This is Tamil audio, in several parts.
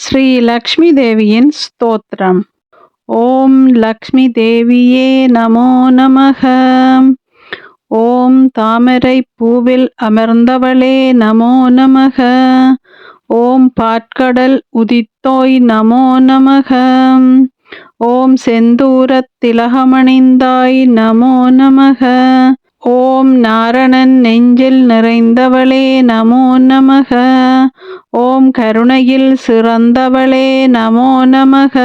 ஸ்ரீ லக்ஷ்மி தேவியின் ஸ்தோத்திரம். ஓம் லக்ஷ்மி தேவியே நமோ நமக. ஓம் தாமரை பூவில் அமர்ந்தவளே நமோ நமக. ஓம் பாட்கடல் உதித்தோய் நமோ நமக. ஓம் செந்தூரத் திலகமணிந்தாய் நமோ நமக. ஓம் நாரணன் நெஞ்சில் நிறைந்தவளே நமோ நமக. ஓம் கருணையில் சிறந்தவளே நமோ நமக.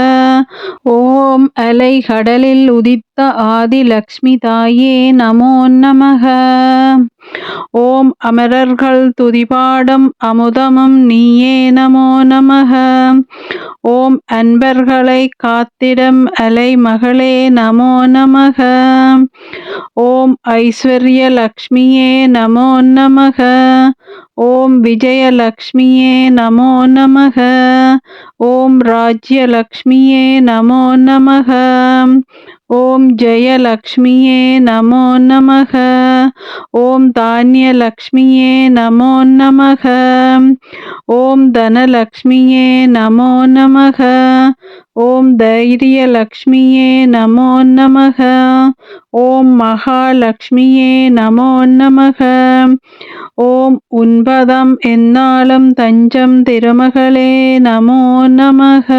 ஓம் அலை கடலில் உதித்த ஆதி லக்ஷ்மி தாயே நமோ நமக. ஓம் அமரர்கள் துதிபாடும் அமுதமும் நீயே நமோ நமக. ஓம் அன்பர்களை காத்திடம் அலை மகளே நமோ நமக. ஓம் ஐஸ்வர்ய லக்ஷ்மியே நமோ நமக. ஓம் விஜயலக்ஷ்மியே நமோ நமக. ஓம் ராஜ்யலக்ஷ்மியே நமோ நமக. ஓம் ஜெயலக்ஷ்மியே நமோ நமக. ஓம் தானியலக்ஷ்மியே நமோ நமக. ஓம் தனலக்ஷ்மியே நமோ நமக. ஓம் தைரியலக்ஷ்மியே நமோ நமக. ஓம் மகாலக்ஷ்மியே நமோ நமக. ஓம் உன்பதம் என்னாலும் தஞ்சம் திருமகளே நமோ நமக.